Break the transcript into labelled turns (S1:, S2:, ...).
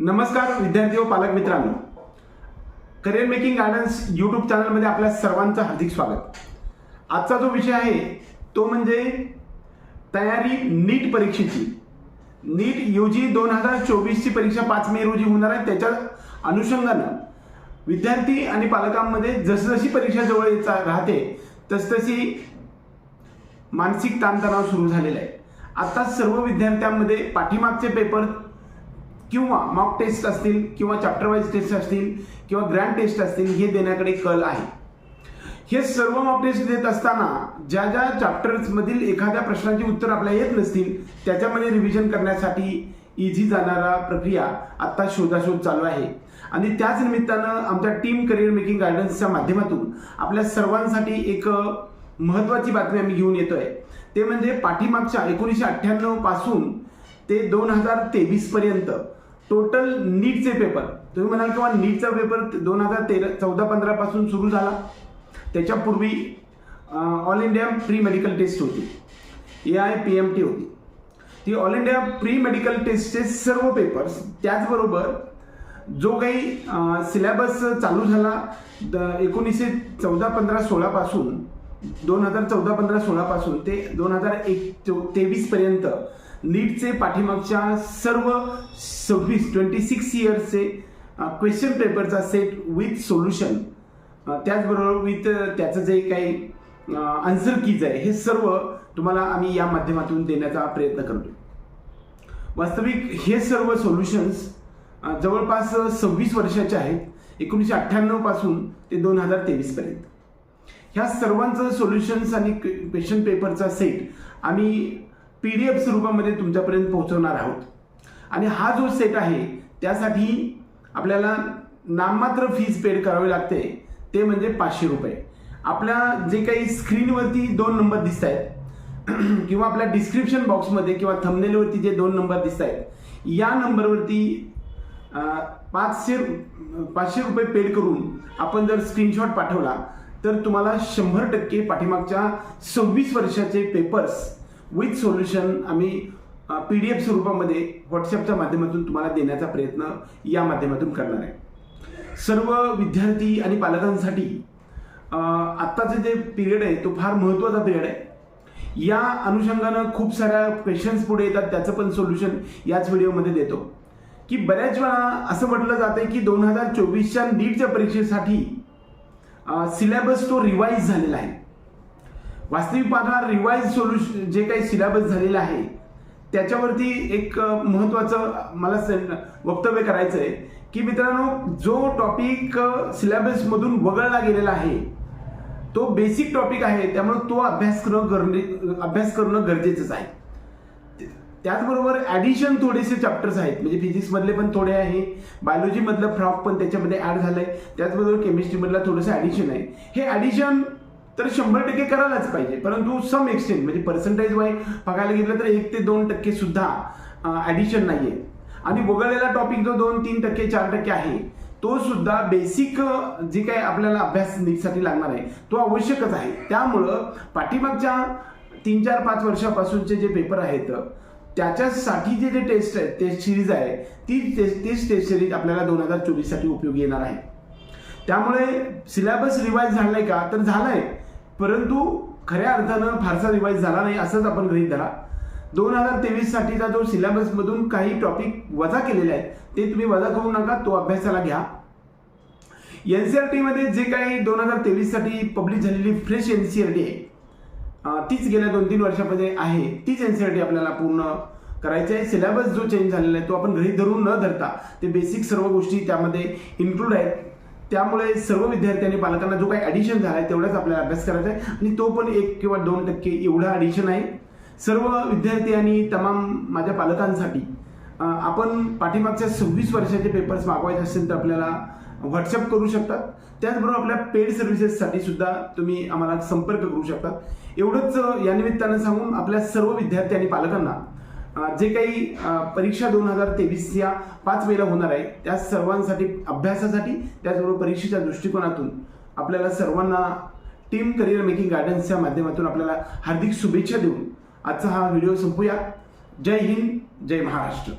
S1: नमस्कार विद्यार्थी व पालक मित्रांनो. करिअर मेकिंग गायडन्स यूट्यूब चॅनलमध्ये आपल्या सर्वांचं हार्दिक स्वागत. आजचा जो विषय आहे तो म्हणजे तयारी नीट परीक्षेची. नीट यू जी दोन हजार चोवीसची परीक्षा पाच मे रोजी होणार आहे त्याच्या अनुषंगानं. विद्यार्थी आणि पालकांमध्ये जसजशी परीक्षा जवळ येत राहते तसतशी मानसिक ताणतणाव सुरू झालेला आहे. आता सर्व विद्यार्थ्यांमध्ये पाठीमागचे पेपर किंवा मॉक टेस्ट असतील किंवा चॅप्टर वाईज टेस्ट असतील किंवा ग्रँड टेस्ट असतील हे देण्याकडे कल आहे. हे सर्व मॉक टेस्ट देत असताना ज्या ज्या चॅप्टर्समधील एखाद्या प्रश्नाची उत्तर आपल्याला येत नसतील त्याच्यामध्ये रिव्हिजन करण्यासाठी इझी जाणारा प्रक्रिया आत्ता शोधाशोध चालू आहे. आणि त्याच निमित्तानं आमच्या टीम करिअर मेकिंग गायडन्सच्या माध्यमातून आपल्या सर्वांसाठी एक महत्त्वाची बातमी आम्ही घेऊन येतोय. ते म्हणजे पाठीमागच्या एकोणीसशे अठ्ठ्याण्णवपासून ते दोन हजार तेवीस पर्यंत टोटल नीटचे पेपर तुम्ही म्हणाल किंवा नीटचा पेपर दोन हजार तेरा चौदा पंधरा पासून सुरू झाला. त्याच्यापूर्वी all India pre medical test होती. A I P M T होती. ती ऑल इंडिया प्री मेडिकल टेस्टचे सर्व पेपर्स त्याचबरोबर जो काही सिलेबस चालू झाला द- एकोणीसशे चौदा पंधरा सोळापासून दोन हजार चौदा पंधरा सोळापासून ते दोन हजार एक तेवीसपर्यंत पर्यंत नीटचे पाठीमागच्या सर्व सव्वीस ट्वेंटी सिक्स इयर्सचे क्वेश्चन पेपरचा सेट विथ सोल्युशन त्याचबरोबर विथ त्याचं जे काही आन्सर कीज आहे हे सर्व तुम्हाला आम्ही या माध्यमातून देण्याचा प्रयत्न करतो वास्तविक हे सर्व सोल्युशन्स जवळपास सव्वीस वर्षाचे आहेत. एकोणीसशे अठ्ठ्याण्णवपासून ते दोन हजार तेवीस पर्यंत. ह्या सर्वांचं सोल्युशन्स आणि क्वेश्चन पेपरचा सेट आम्ही पी डी एफ स्वरूपामध्ये तुमच्यापर्यंत पोहोचवणार आहोत. आणि हा जो सेट आहे त्यासाठी आपल्याला नाममात्र फीज पेड करावी लागते. ते म्हणजे पाचशे रुपये. आपल्या जे काही स्क्रीनवरती दोन नंबर दिसत आहेत किंवा आपल्या डिस्क्रिप्शन बॉक्समध्ये किंवा थंबनेलवरती जे दोन नंबर दिसत आहेत या नंबरवरती पाचशे पाचशे रुपये पेड करून आपण जर स्क्रीनशॉट पाठवला तर तुम्हाला शंभर टक्के पाठीमागच्या सव्वीस वर्षाचे पेपर्स विथ सोल्युशन आम्ही पी डी एफ स्वरूपामध्ये व्हॉट्सअपच्या माध्यमातून तुम्हाला देण्याचा प्रयत्न या माध्यमातून करणार आहे. सर्व विद्यार्थी आणि पालकांसाठी आत्ताचे आत्ताचं जे पिरियड आहे तो फार महत्त्वाचा पिरियड आहे. या अनुषंगानं खूप साऱ्या क्वेश्चन्स पुढे येतात त्याचं पण सोल्युशन याच व्हिडिओमध्ये देतो. की बऱ्याच वेळा असं म्हटलं जातं की दोन हजार चोवीसच्या नीटच्या परीक्षेसाठी सिलेबस तो रिवाईज झालेला आहे. वास्तविक पाहता रिवाईज सोल्युशन जे काही सिलेबस झालेलं आहे त्याच्यावरती एक महत्त्वाचं मला वक्तव्य करायचं आहे की मित्रांनो जो टॉपिक सिलेबसमधून वगळला गेलेला आहे तो बेसिक टॉपिक आहे त्यामुळे तो अभ्यास करणं गरजे अभ्यास करणं गरजेचंच आहे. त्याचबरोबर ॲडिशन थोडेसे चॅप्टर्स आहेत म्हणजे फिजिक्समधले पण थोडे आहे बायोलॉजीमधलं फ्रॉक पण त्याच्यामध्ये ॲड झालं आहे त्याचबरोबर केमिस्ट्रीमधलं थोडंसं ॲडिशन आहे. हे ॲडिशन तर शंभर टक्के करायलाच पाहिजे. परंतु सम एक्सटेंट म्हणजे पर्सेंटेज वाईज बघायला गेलं तर एक ते दोन टक्के सुद्धा ॲडिशन आहे आणि वगळलेला टॉपिक जो दोन तीन टक्के चार टक्के आहे तो सुद्धा बेसिक जे काही आपल्याला अभ्यास नीटसाठी लागणार आहे तो आवश्यकच आहे. त्यामुळं पाठीमागच्या तीन चार पाच वर्षापासूनचे जे पेपर आहेत त्याच्यासाठी जे जे टेस्ट आहे टेस्ट सिरीज आहे ती टेस्ट तीच टेस्ट सिरीज आपल्याला दोन हजार चोवीससाठी उपयोगी येणार आहे. त्यामुळे सिलेबस रिवाईज झालाय का? तर झालाय. परंतु खऱ्या अर्थानं फारसा रिवाईज झाला नाही असंच आपण गृहित धरा. दोन हजार तेवीस साठीचा जो सिलेबसमधून काही टॉपिक वजा केलेले आहेत ते तुम्ही वजा करू नका तो अभ्यासाला घ्या. एन सी आर टीमध्ये जे काही दोन हजार तेवीससाठी पब्लिश झालेली fresh N C R T आहे तीच गेल्या दोन तीन वर्षामध्ये आहे तीच एन सी आर टी आपल्याला पूर्ण करायची आहे. सिलेबस जो चेंज झालेला आहे तो आपण घरी धरून न धरता ते बेसिक सर्व गोष्टी त्यामध्ये इन्क्लूड आहेत. त्यामुळे सर्व विद्यार्थ्यांनी पालकांना जो काही ॲडिशन झाला आहे तेवढाच आपल्याला अभ्यास करायचा आहे. आणि तो पण एक किंवा दोन टक्के एवढा ॲडिशन आहे. सर्व विद्यार्थी आणि तमाम माझ्या पालकांसाठी आपण पाठीमागच्या सव्वीस वर्षाचे पेपर्स मागवायचे असेल तर आपल्याला व्हॉट्सअप करू शकतात. त्याचबरोबर आपल्या पेड सर्व्हिसेससाठी सुद्धा तुम्ही आम्हाला संपर्क करू शकतात एवढंच या निमित्तानं सांगून आपल्या सर्व विद्यार्थी आणि पालकांना जे काही परीक्षा दोन हजार तेवीस या पाच मेला होणार आहे त्या सर्वांसाठी अभ्यासासाठी त्याचबरोबर परीक्षेच्या दृष्टिकोनातून आपल्याला सर्वांना टीम करिअर मेकिंग गार्डन्सच्या माध्यमातून आपल्याला हार्दिक शुभेच्छा देऊन आजचा हा व्हिडिओ संपूया. जय हिंद जय महाराष्ट्र.